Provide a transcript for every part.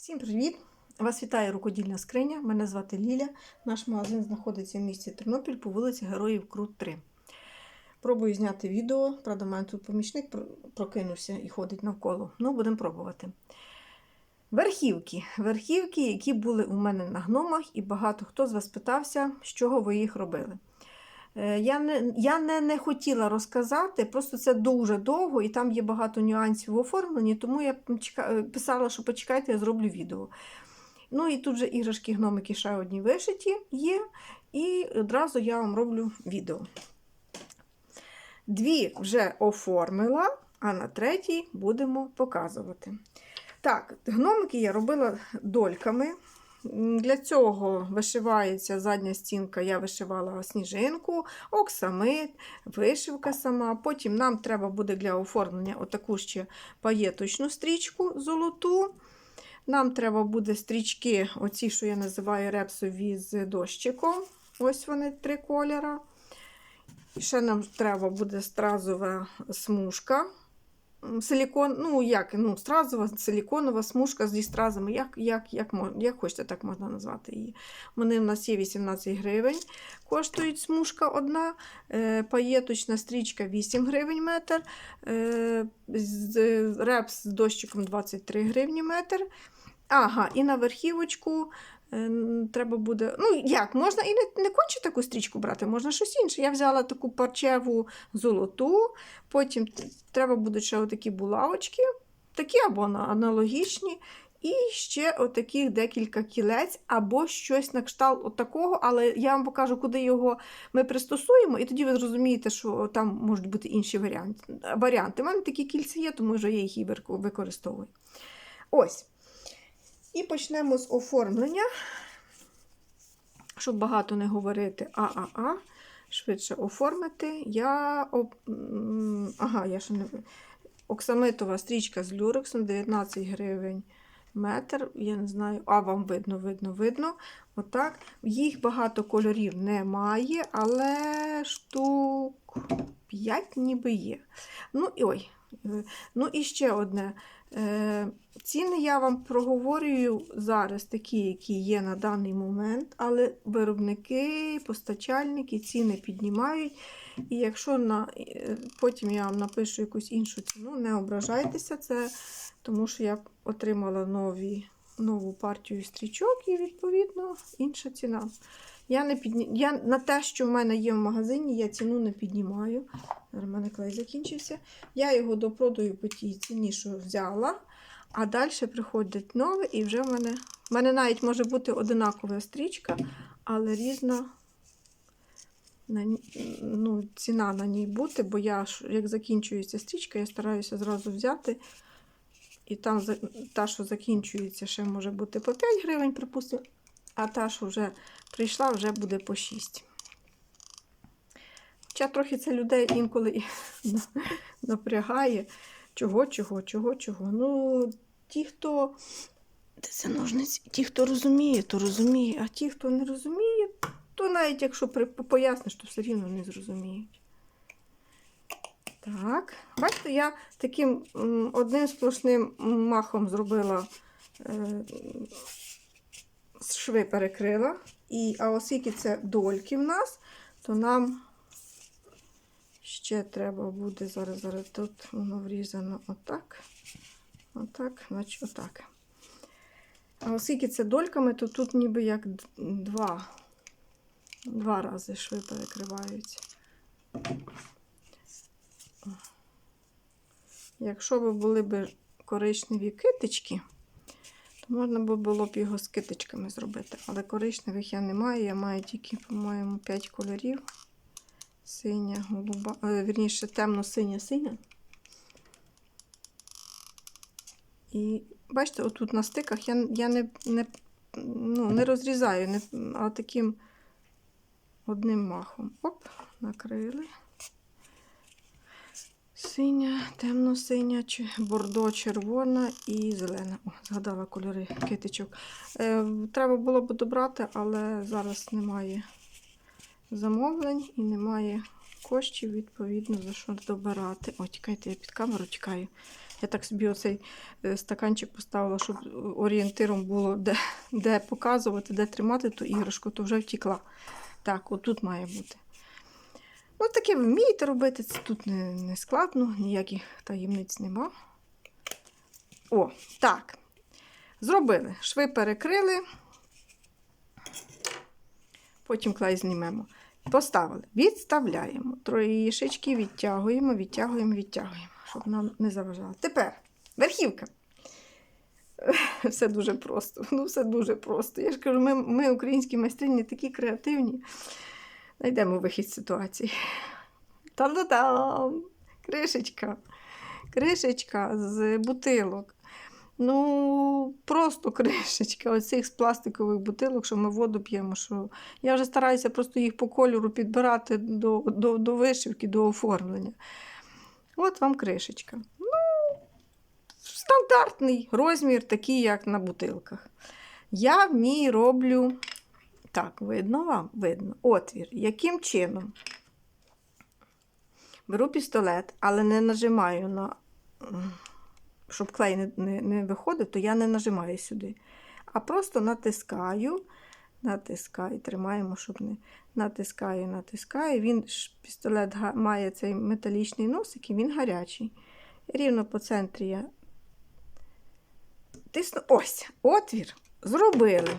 Всім привіт! Вас вітає рукодільна скриня. Мене звати Ліля. Наш магазин знаходиться в місті Тернопіль по вулиці Героїв Крут 3. Пробую зняти відео. Правда, в мене тут помічник прокинувся і ходить навколо. Ну, будемо пробувати. Верхівки. Верхівки, які були у мене на гномах, і багато хто з вас питався, з чого ви їх робили. Е, Я не, я не, не хотіла розказати, просто це дуже довго і там є багато нюансів в оформленні, тому я е, писала, що почекайте, я зроблю відео. Ну і тут же іграшки гномики ще одні вишиті є, і одразу я вам роблю відео. Дві вже оформила, а на третій будемо показувати. Так, гномики я робила дольками. Для цього вишивається задня стінка, я вишивала сніжинку, оксамит, вишивка сама. Потім нам треба буде для оформлення отаку ще паєточну стрічку золоту. Нам треба буде стрічки, оці, що я називаю репсові з дощиком. Ось вони три кольора. І ще нам треба буде стразова смужка. Силікон, ну як, ну, стразова силіконова смужка зі стразами, як, як, як, як хочете, так можна назвати її. Вони в нас є 18 гривень, коштують смужка одна, е, паєточна стрічка 8 гривень метр, е, з, репс з дощиком 23 гривні метр. Ага, і на верхівочку треба буде. Ну, як, можна і не, не конче таку стрічку брати, можна щось інше. Я взяла таку парчеву золоту, потім треба будуть ще отакі булавочки, такі або аналогічні. І ще отаких декілька кілець, або щось на кшталт отакого, але я вам покажу, куди його ми пристосуємо, і тоді ви зрозумієте, що там можуть бути інші варіанти. У мене такі кільця є, тому вже я їх і використовую. Ось. І почнемо з оформлення, щоб багато не говорити а-а-а, швидше оформити. Я ага, я ще не оксамитова стрічка з люрексом 19 гривень метр. Я не знаю, а вам видно, видно, видно. Отак. Їх багато кольорів немає, але штук 5 ніби є. Ну і ой. Ну і ще одне. Е, Ціни я вам проговорюю зараз такі, які є на даний момент, але виробники, постачальники ціни піднімають. І якщо на, е, потім я вам напишу якусь іншу ціну, не ображайтеся, це тому що я отримала нові, нову партію стрічок і, відповідно, інша ціна. Я, не підні... я на те, що в мене є в магазині, я ціну не піднімаю. В мене клей закінчився. Я його допродаю по тій ціні, що взяла. А далі приходить нове, і вже в мене. В мене навіть може бути одинакова стрічка, але різна на, ну, ціна на ній бути, бо я, як закінчується стрічка, я стараюся зразу взяти. І там та, що закінчується, ще може бути по 5 гривень, припустимо, а та, що вже прийшла, вже буде по 6. Хоча трохи це людей інколи напрягає. Чого, чого, чого, чого. Ну, ті, хто. Це ножниці? Ті, хто розуміє, то розуміє, а ті, хто не розуміє, то навіть якщо поясниш, то все рівно не зрозуміють. Так, бачите, я таким одним сплошним махом зробила е, шви перекрила. І, а оскільки це дольки в нас, то нам ще треба буде зараз, зараз тут воно врізано отак. Отак, значить отак. А оскільки це дольками, то тут ніби як два, два рази шви перекриваються. Якщо б були б коричневі китички, то можна було б його з китичками зробити. Але коричневих я не маю, я маю тільки, по-моєму, 5 кольорів. Синя, голуба, е, вірніше, темно-синя синя. І бачите, отут на стиках я, я не, не, ну, не розрізаю, не, а таким одним махом. Оп, накрили. Синя, темно-синя, бордо, червона і зелена. О, згадала кольори китичок. Е, треба було б добрати, але зараз немає замовлень і немає коштів, відповідно, за що добирати. О, тікайте, я під камеру тікаю. Я так собі оцей е, стаканчик поставила, щоб орієнтиром було, де, де показувати, де тримати ту іграшку, то вже втікла. Так, отут має бути. Ну, таке ви вмієте робити, це тут не, не складно, ніяких таємниць нема. О, так. Зробили. Шви перекрили. Потім клей знімемо. Поставили. Відставляємо. Троєшечки відтягуємо, відтягуємо, відтягуємо, щоб нам не заважало. Тепер верхівка. Все дуже просто. Ну, все дуже просто. Я ж кажу, ми, ми українські майстрині, такі креативні. Знайдемо вихід ситуації. Та-да-дам! Кришечка. Кришечка з бутилок. Ну, просто кришечка. Оцих з пластикових бутилок, що ми воду п'ємо. Що... Я вже стараюся просто їх по кольору підбирати до, до, до вишивки, до оформлення. От вам кришечка. Ну, стандартний розмір, такий, як на бутилках. Я в ній роблю. Так, видно вам? Видно. Отвір. Яким чином? Беру пістолет, але не нажимаю на. Щоб клей не, не, не виходив, то я не нажимаю сюди. А просто натискаю, натискаю, тримаємо, щоб не натискаю, натискаю. Він пістолет має цей металічний носик і він гарячий. Рівно по центрі я тисну. Ось, отвір. Зробили.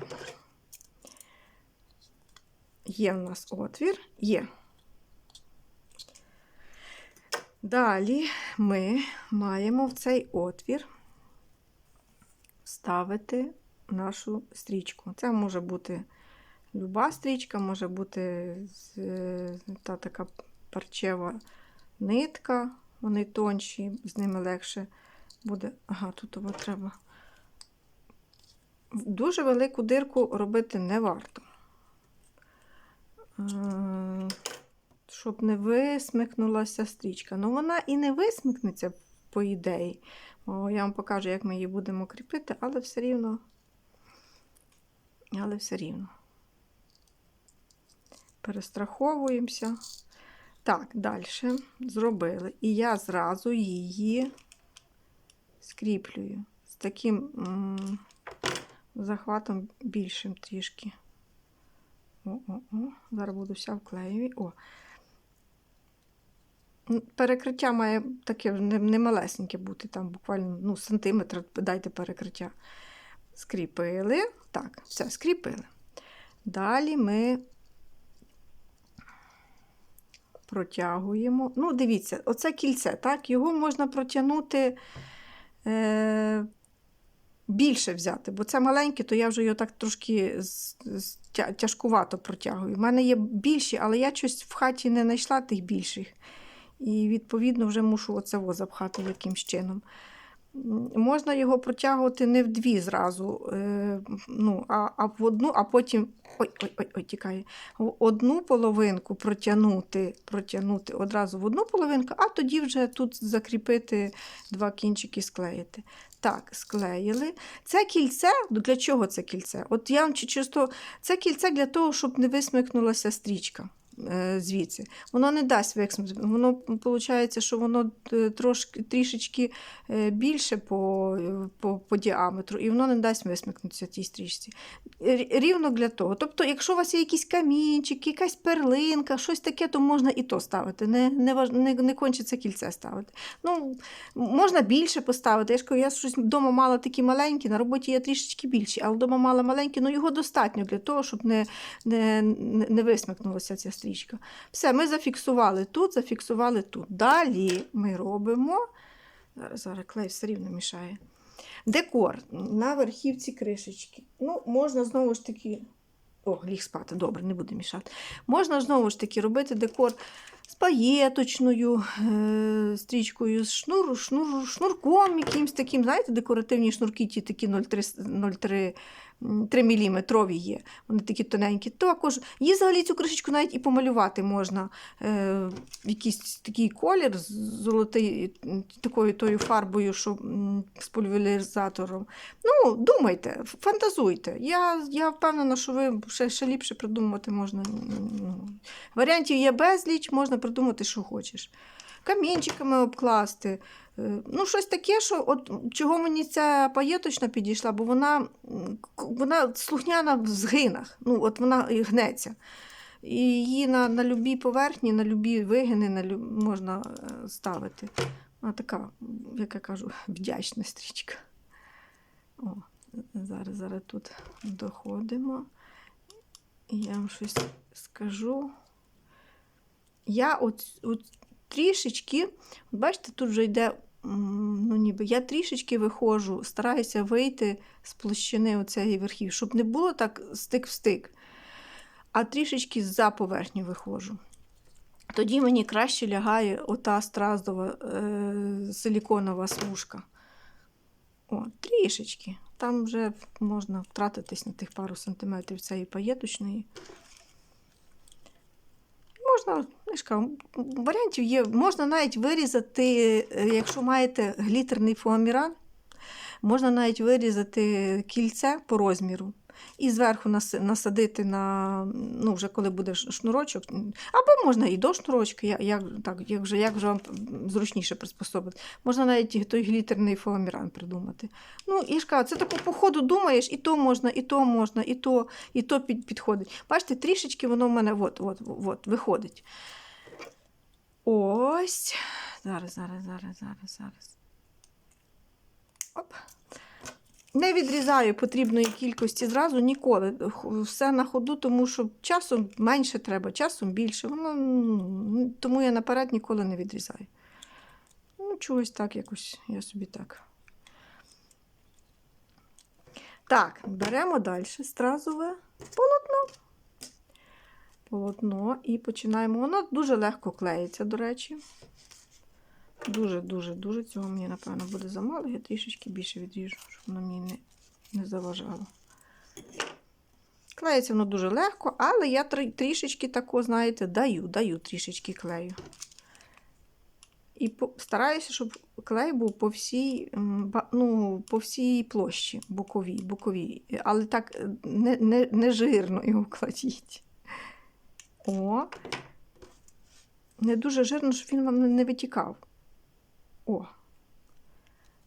Є в нас отвір, є. Далі ми маємо в цей отвір вставити нашу стрічку. Це може бути люба стрічка, може бути та така парчева нитка, вони тонші, з ними легше буде. Ага, тут треба. Дуже велику дирку робити не варто. Щоб не висмикнулася стрічка. Ну, вона і не висмикнеться, по ідеї. О, я вам покажу, як ми її будемо кріпити, але все рівно. Але все рівно. Перестраховуємося. Так, далі зробили. І я зразу її скріплюю з таким м, захватом більшим трішки. О-о-о, зараз буду вся в клеєві. О. Перекриття має таке не, не бути, там буквально ну, сантиметр дайте перекриття. Скріпили. Так, все, скріпили. Далі ми протягуємо. Ну, дивіться, оце кільце, так, його можна протягнути. Е, більше взяти, бо це маленьке, то я вже його так трошки з- з- тяжкувато протягую. У мене є більші, але я щось в хаті не знайшла тих більших. І, відповідно, вже мушу оце запхати якимсь чином. Можна його протягувати не в дві зразу, е, ну, а, а в одну, а потім. Ой, ой, ой, ой, тікає. В одну половинку протягнути, протягнути одразу в одну половинку, а тоді вже тут закріпити два кінчики, склеїти. Так, склеїли. Це кільце, для чого це кільце? От я вам чисто, це кільце для того, щоб не висмикнулася стрічка звідси. Воно не дасть висмикнути. Воно виходить, що воно е, трошки, трішечки е, більше по, е, по, по діаметру, і воно не дасть висмикнутися тій стрічці. Рівно для того. Тобто, якщо у вас є якийсь камінчик, якась перлинка, щось таке, то можна і то ставити. Не, не, не, не кончиться кільце ставити. Ну, можна більше поставити. Я ж кажу, я щось вдома мала такі маленькі, на роботі я трішечки більші, але вдома мала маленькі, ну його достатньо для того, щоб не, не, не висмикнулася ця стрічка. Все, ми зафіксували тут, зафіксували тут. Далі ми робимо. Зараз, зараз клей все рівно мішає. Декор на верхівці кришечки. Ну, можна знову ж таки. О, ліг спати, добре, не буде мішати. Можна знову ж таки робити декор з паєточною е, стрічкою, з шнур, шнур, шнурком якимсь таким, знаєте, декоративні шнурки, ті такі 0,3 0,3 3 мм є. Вони такі тоненькі. Також її взагалі цю кришечку навіть і помалювати можна. Е, якийсь такий колір золотий, такою тою фарбою, що з пульверизатором. Ну, думайте, фантазуйте. Я, я впевнена, що ви ще, ще ліпше придумати можна. Ну, варіантів є безліч, можна придумати, що хочеш. Камінчиками обкласти. Е, Ну, щось таке, що от чого мені ця паєточна підійшла, бо вона, вона слухняна в згинах. Ну, от вона і гнеться. І її на, на любій поверхні, на любі вигини на лю... можна е, ставити. Вона така, як я кажу, вдячна стрічка. О, зараз, зараз тут доходимо. Я вам щось скажу. Я от, от трішечки, бачите, тут вже йде, ну ніби я трішечки виходжу, стараюся вийти з площини оцеї верхів, щоб не було так стик в стик, а трішечки за поверхню виходжу. Тоді мені краще лягає ота стразова е, силіконова смужка. О, трішечки. Там вже можна втратитись на тих пару сантиметрів цієї паєточної. Можна, я варіантів є. Можна навіть вирізати, е, якщо маєте глітерний фоаміран, можна навіть вирізати кільце по розміру і зверху насадити на, ну, вже коли буде шнурочок. Або можна і до шнурочка, як, так, як, вже, як вже вам зручніше приспособити. Можна навіть той глітерний фоаміран придумати. Ну, і ж кажу, це тако по ходу думаєш, і то можна, і то можна, і то, і то під, підходить. Бачите, трішечки воно в мене от, от, от, виходить. Ось. Зараз, зараз, зараз, зараз, зараз. Оп. Не відрізаю потрібної кількості зразу ніколи. Все на ходу, тому що часом менше треба, часом більше. Воно, тому я наперед ніколи не відрізаю. Ну, чогось так, якось я собі так. Так, беремо далі стразове полотно. Полотно і починаємо. Воно дуже легко клеїться, до речі. Дуже-дуже дуже цього мені, напевно, буде замало. Я трішечки більше відріжу, щоб воно мені не, не заважало. Клеїться воно дуже легко, але я трішечки тако, знаєте, даю, даю трішечки клею. І по, стараюся, щоб клей був по всій, ну, по всій площі боковій, боковій. Але так е, не, не, не жирно його кладіть. О. Не дуже жирно, щоб він вам не витікав. О.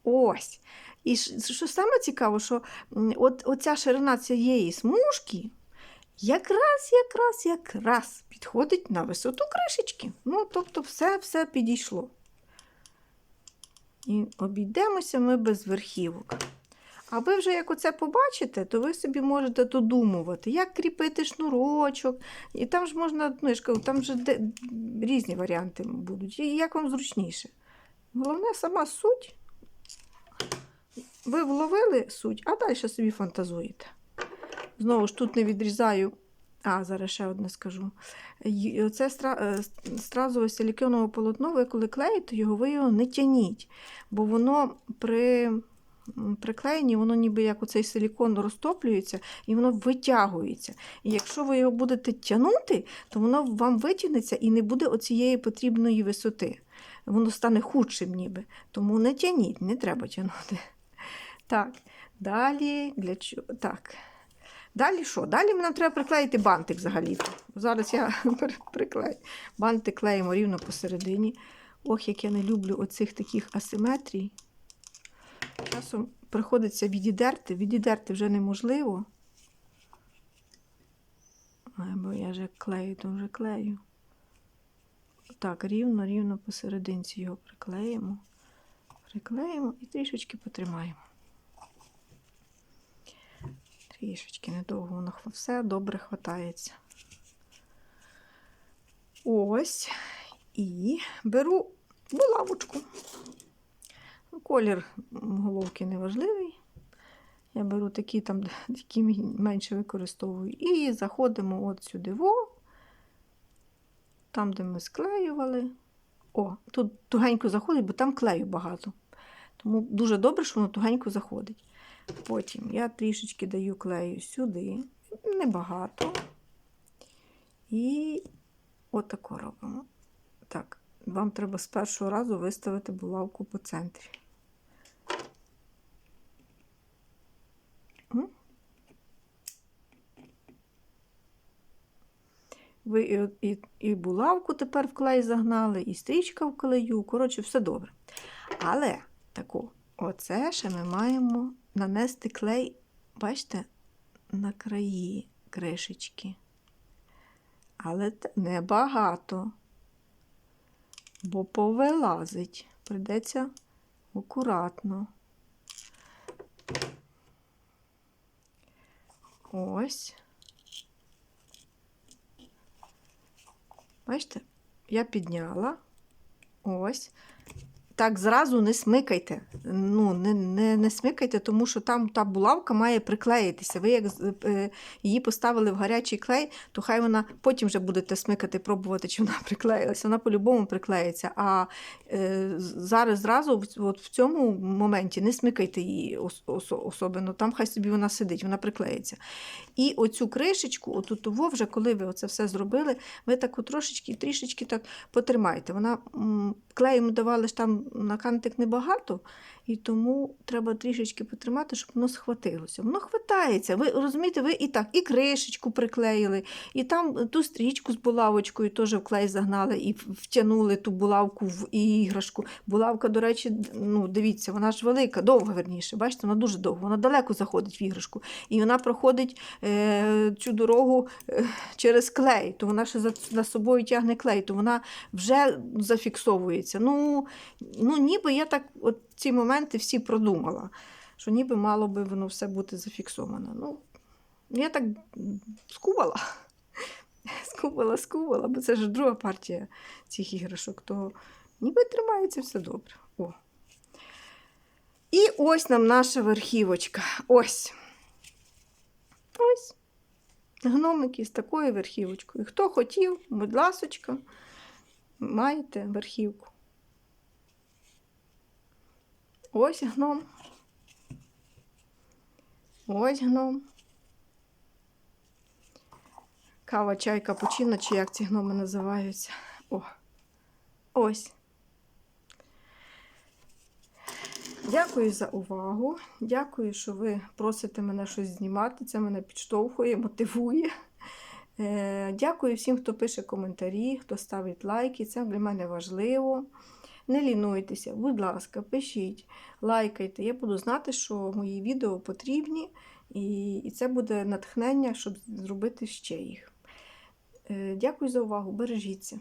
Ось. І що саме цікаво, що от, оця ширина цієї смужки якраз, якраз, якраз підходить на висоту кришечки. Ну, тобто, все, все підійшло. І обійдемося ми без верхівок. А ви вже як оце побачите, то ви собі можете додумувати, як кріпити шнурочок. І там ж можна, ну я ж кажу, там же де, різні варіанти будуть. І як вам зручніше. Головне сама суть. Ви вловили суть, а далі собі фантазуєте. Знову ж тут не відрізаю. А, зараз ще одне скажу. Оце стра- е, стразове силіконове полотно, ви коли клеїте його, ви його не тяніть, бо воно при приклеєнні, воно ніби як оцей силікон розтоплюється і воно витягується. І якщо ви його будете тягнути, то воно вам витягнеться і не буде оцієї потрібної висоти. Воно стане худшим ніби. Тому не тяніть, не треба тягнути. Так, далі для чого? Так. Далі що? Далі нам треба приклеїти бантик взагалі. Зараз я приклею. Бантик клеїмо рівно посередині. Ох, як я не люблю оцих таких асиметрій. Часом приходиться відідерти. Відідерти вже неможливо. Бо я вже клею, то вже клею. Так, рівно, рівно посерединці його приклеїмо. Приклеїмо і трішечки потримаємо. Трішечки недовго воно все добре хватається. Ось. І беру булавочку. Ну, Колір головки не важливий. Я беру такі там, які менше використовую. І заходимо от сюди, во, там, де ми склеювали. О, тут тугенько заходить, бо там клею багато. Тому дуже добре, що воно тугенько заходить. Потім я трішечки даю клею сюди, небагато. І отако робимо. Так, вам треба з першого разу виставити булавку по центрі. Ви і, і, і булавку тепер в клей загнали, і стрічка в клею. Коротше, все добре. Але таку, оце ще ми маємо нанести клей, бачите, на краї кришечки. Але небагато, бо повилазить. Придеться акуратно. Ось. Бачите, я підняла. Ось. Так зразу не смикайте. Ну, не, не, не смикайте, тому що там та булавка має приклеїтися. Ви як е, її поставили в гарячий клей, то хай вона потім вже будете смикати, пробувати, чи вона приклеїлася. Вона по-любому приклеїться. А е, зараз зразу от в цьому моменті не смикайте її ос, ос- особливо. Там хай собі вона сидить, вона приклеїться. І оцю кришечку, отут вже, коли ви оце все зробили, ви таку трошечки, трішечки так потримайте. Вона клеєм давали ж там на кантик небагато, і тому треба трішечки потримати, щоб воно схватилося. Воно хватається. Ви розумієте, ви і так, і кришечку приклеїли, і там ту стрічку з булавочкою теж в клей загнали і втягнули ту булавку в іграшку. Булавка, до речі, ну дивіться, вона ж велика, довга верніше. Бачите, вона дуже довга, вона далеко заходить в іграшку. І вона проходить е, цю дорогу е, через клей, то вона ще за, за собою тягне клей, то вона вже зафіксовується. Ну, ну ніби я так от ці моменти всі продумала, що ніби мало би воно все бути зафіксовано. Ну, я так скубала. Скубала, скубала, бо це ж друга партія цих іграшок, то ніби тримається все добре. О. І ось нам наша верхівочка. Ось. Ось. Гномики з такою верхівочкою. Хто хотів, будь ласочка, маєте верхівку. Ось гном. Ось гном. Кава, чай, капучино, чи як ці гноми називаються. О. Ось. Дякую за увагу. Дякую, що ви просите мене щось знімати. Це мене підштовхує, мотивує. Е, Дякую всім, хто пише коментарі, хто ставить лайки. Це для мене важливо. Не лінуйтеся, будь ласка, пишіть, лайкайте. Я буду знати, що мої відео потрібні, і, це буде натхнення, щоб зробити ще їх. Е, Дякую за увагу. Бережіться.